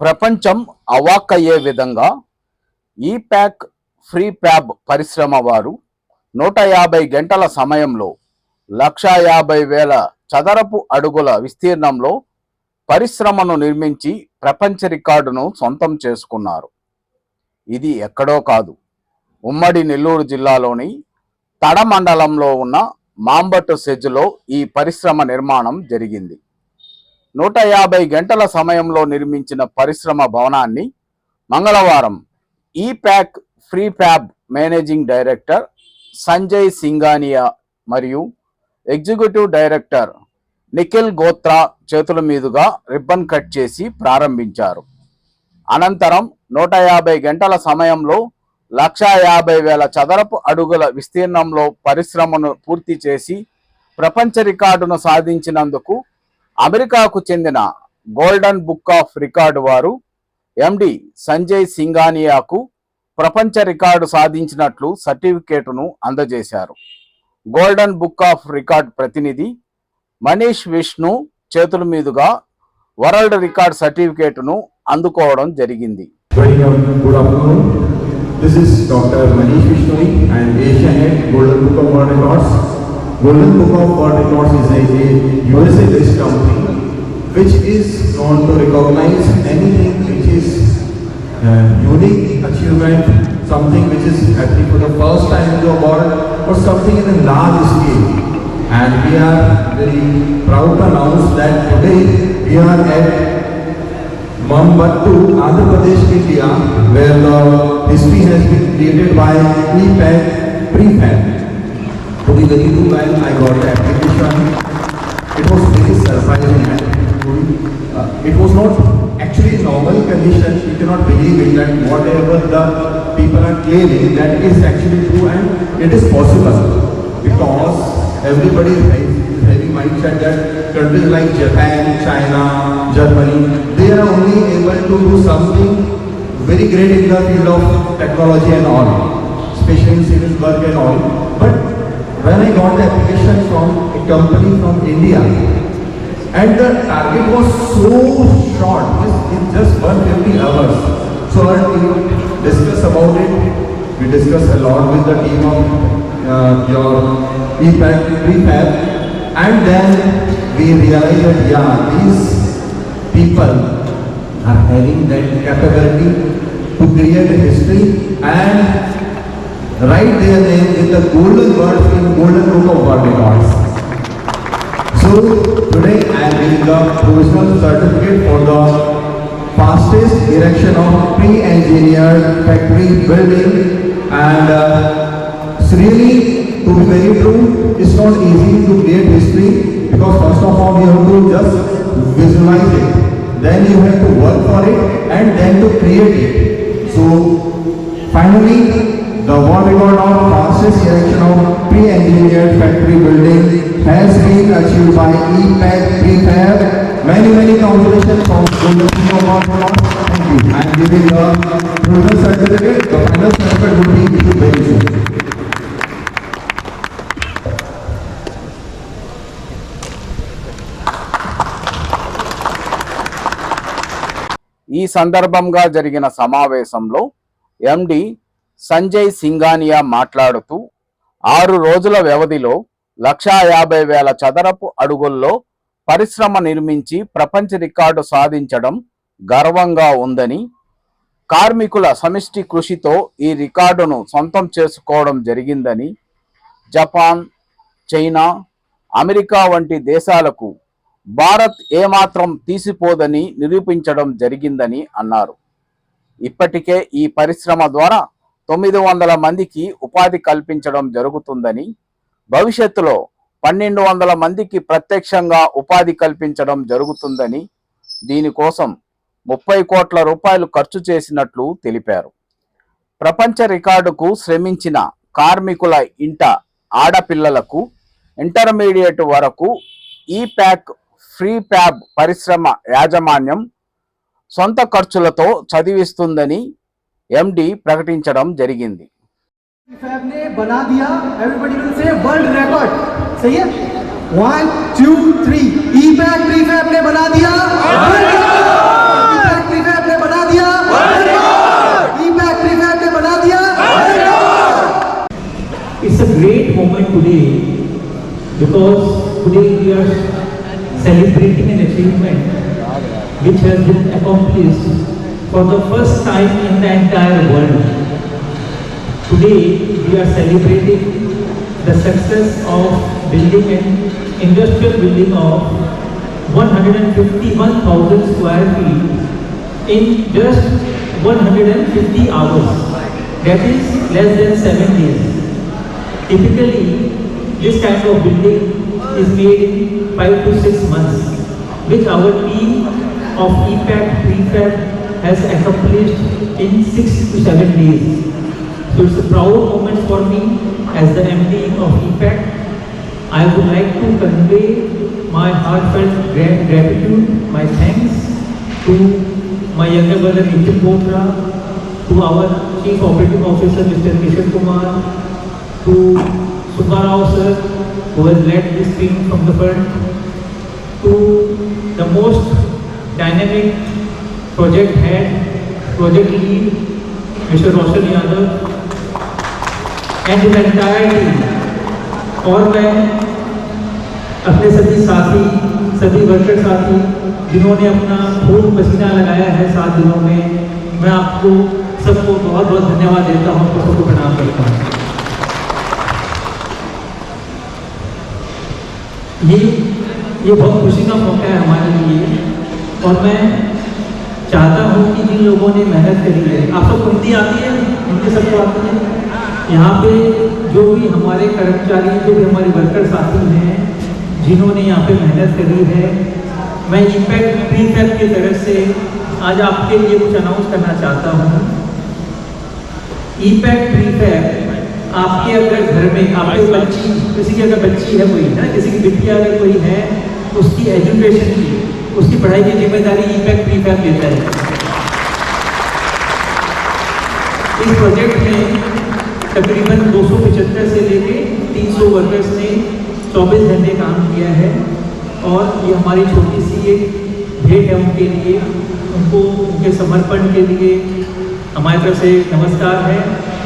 ప్రపంచం అవాక్కయ్యే విధంగా ఈ ప్యాక్ ఫ్రీ ప్యాబ్ పరిశ్రమ వారు నూట యాభై గంటల సమయంలో లక్షా యాభై వేల చదరపు అడుగుల విస్తీర్ణంలో పరిశ్రమను నిర్మించి ప్రపంచ రికార్డును సొంతం చేసుకున్నారు. ఇది ఎక్కడో కాదు. ఉమ్మడి నెల్లూరు జిల్లాలోని తడ మండలంలో ఉన్న మాంబట్టు సెజ్లో ఈ పరిశ్రమ నిర్మాణం జరిగింది. నూట యాభై గంటల సమయంలో నిర్మించిన పరిశ్రమ భవనాన్ని మంగళవారం EPACK prefab managing director Sanjay Singhania మరియు ఎగ్జిక్యూటివ్ డైరెక్టర్ నిఖిల్ గోత్రా చేతుల మీదుగా రిబ్బన్ కట్ చేసి ప్రారంభించారు. అనంతరం నూట యాభై గంటల సమయంలో లక్షా యాభై వేల చదరపు అడుగుల విస్తీర్ణంలో పరిశ్రమను పూర్తి చేసి ప్రపంచ రికార్డును సాధించినందుకు అమెరికాకు చెందిన గోల్డెన్ బుక్ ఆఫ్ రికార్డు వారు ఎండి సంజయ్ సింగానియాకు ప్రపంచ రికార్డు సాధించినట్లు సర్టిఫికేటును అందజేశారు గోల్డెన్ బుక్ ఆఫ్ రికార్డ్ ప్రతినిధి మనీష్ విష్ణు చేతుల మీదుగా వరల్డ్ రికార్డ్ సర్టిఫికేటును అందుకోవడం జరిగింది This is Dr. Manish Vishnoi and Asia Head Golden Book of World Records. Golden Book of World Records is a, a USA based company which is known to recognize anything which is uh, unique achievement, something which is happening for the first time in the world or something in a large scale. And we are very proud to announce that today we are at Mambattu, Andhra Pradesh, India, where the history has been created by EPAC Prefab. To be very when I got the application, it was very surprising uh, it was not actually normal condition. You cannot believe it that whatever the people are claiming that is actually true and it is possible because everybody is having mindset that countries like Japan, China, Germany, they are only able to do something very great in the field of technology and all, especially in civil work and all. But when I got the application from a company from India, and the target was so short, just in just 150 hours. So our team discussed about it. We discussed a lot with the team of uh, your EPAC prefab, and then we realized that yeah, these people are having that capability to create a history and write their name with the golden words in golden book of world records. So today I am giving the provisional certificate for the fastest erection of pre-engineered factory building. And uh, really to be very true it's not easy to create history because first of all you have to just visualize it. Then you have to work for it and then to create it. So finally the one record of fastest erection of pre-engineered factory building has been achieved by EPAC Prefab. Many, many congratulations from Golden Book of World Thank you. I am giving the provisional certificate. The final certificate will be issued very soon. ఈ సందర్భంగా జరిగిన సమావేశంలో ఎండి సంజయ్ సింగానియా మాట్లాడుతూ ఆరు రోజుల వ్యవధిలో లక్షా యాభై వేల చదరపు అడుగుల్లో పరిశ్రమ నిర్మించి ప్రపంచ రికార్డు సాధించడం గర్వంగా ఉందని కార్మికుల సమిష్టి కృషితో ఈ రికార్డును సొంతం చేసుకోవడం జరిగిందని జపాన్ చైనా అమెరికా వంటి దేశాలకు భారత్ ఏమాత్రం తీసిపోదని నిరూపించడం జరిగిందని అన్నారు. ఇప్పటికే ఈ పరిశ్రమ ద్వారా తొమ్మిది వందల మందికి ఉపాధి కల్పించడం జరుగుతుందని భవిష్యత్తులో పన్నెండు వందల మందికి ప్రత్యక్షంగా ఉపాధి కల్పించడం జరుగుతుందని దీనికోసం ముప్పై కోట్ల రూపాయలు ఖర్చు చేసినట్లు తెలిపారు. ప్రపంచ రికార్డుకు శ్రమించిన కార్మికుల ఇంట ఆడపిల్లలకు ఇంటర్మీడియట్ వరకు ఈ ప్యాక్ ఫ్రీ ప్యాబ్ పరిశ్రమ యాజమాన్యం సొంత ఖర్చులతో చదివిస్తుందని ఎండి ప్రకటించడం జరిగింది फैब ने बना दिया everybody will say world record सही है वन टू थ्री ई बैक प्रीफैब ने बना दिया वर्ल्ड रिकॉर्ड ई बैक प्रीफैब ने बना दिया ई पैक प्रीफैब ने बना दिया It's a great moment today because today we are celebrating an achievement which has been accomplished for the first time in the entire world. Today we are celebrating the success of building an industrial building of 151,000 square feet in just 150 hours. That is less than seven days. Typically, this kind of building is made in five to six months, which our team of EPAC prefab has accomplished in six to seven days. So it's a proud moment for me as the MD of EPAC. I would like to convey my heartfelt gratitude, my thanks to my younger brother Nitin Botra, to our Chief Operating Officer Mr. Kishan Kumar, to Subbarao sir, who has led this team from the front, to the most dynamic project head, project lead, mister Roshan Yadav and entire team. और मैं अपने सभी साथी सभी worker साथी जिन्होंने अपना खून पसीना लगाया है सात दिनों में मैं आपको सबको बहुत बहुत धन्यवाद देता हूँ आपको सबको प्रणाम करता हूँ ये ये बहुत खुशी का मौका है हमारे लिए और मैं चाहता हूँ कि जिन लोगों ने मेहनत करी है आप सबको हिंदी आती है? हिंदी सबको आती है? यहाँ पे जो भी हमारे कर्मचारी जो भी हमारे वर्कर साथी हैं जिन्होंने यहाँ पे मेहनत करी है मैं इम्पैक्ट प्री की तरफ़ से आज आपके लिए कुछ अनाउंस करना चाहता हूँ। ईपैक प्रीफैब आपके अगर घर में आपके बच्ची किसी की अगर बच्ची है कोई ना? किसी की बिटिया अगर कोई है उसकी एजुकेशन की उसकी पढ़ाई की ज़िम्मेदारी ईपैक प्रीफैब लेता है। इस प्रोजेक्ट में तकरीबन 275 से लेके 300 वर्कर्स ने 24 घंटे काम किया है और ये हमारी छोटी सी एक भेंट है उनके लिए, उनको, उनके समर्पण के लिए हमारी तरफ़ से नमस्कार है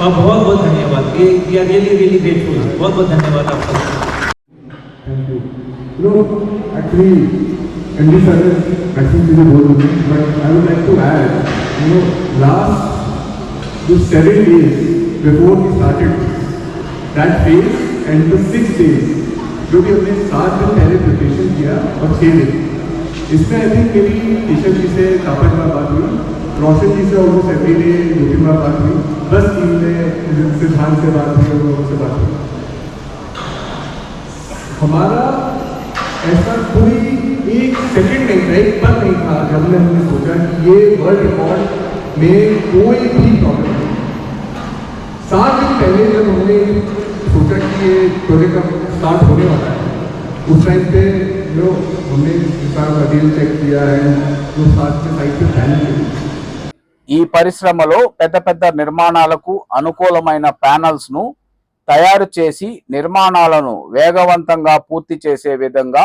और बहुत बहुत धन्यवाद। ये we are really really grateful बहुत बहुत धन्यवाद आपका। सबको Thank you. You know, actually, MD sir is actually to the board but I would like to add, you know, last the seven days before we started that phase and the six days, जो भी हमने सात दिन पहले preparation किया और छः दिन इसमें आई थिंक मेरी केशव जी से काफ़ी बार बात हुई रोशन जी से ऑलमोस्ट एवरी डे दो तीन बार बात हुई बस टीम में सिद्धांत से बात हुई और लोगों से बात हुई हमारा ऐसा कोई एक सेकंड नहीं था एक पल नहीं था जब हमने हमने सोचा कि ये वर्ल्ड रिकॉर्ड में कोई भी प्रॉब्लम नहीं सात दिन पहले जब हमने सोचा कि ये प्रोजेक्ट अब स्टार्ट होने वाला है उस टाइम पे जो हमने सारा मटेरियल चेक किया है जो साथ में साइड पे प्लान किया ఈ పరిశ్రమలో పెద్ద పెద్ద నిర్మాణాలకు అనుకూలమైన ప్యానల్స్ ను తయారు చేసి నిర్మాణాలను వేగవంతంగా పూర్తి చేసే విధంగా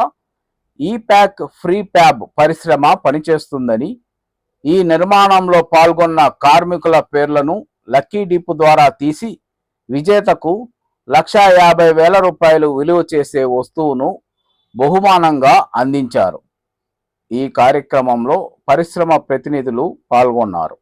ఈ ప్యాక్ ఫ్రీ ప్యాబ్ పరిశ్రమ పనిచేస్తుందని ఈ నిర్మాణంలో పాల్గొన్న కార్మికుల పేర్లను లక్కీ డిప్ ద్వారా తీసి విజేతకు లక్షా యాభై వేల రూపాయలు విలువ చేసే వస్తువును బహుమానంగా అందించారు. ఈ కార్యక్రమంలో పరిశ్రమ ప్రతినిధులు పాల్గొన్నారు.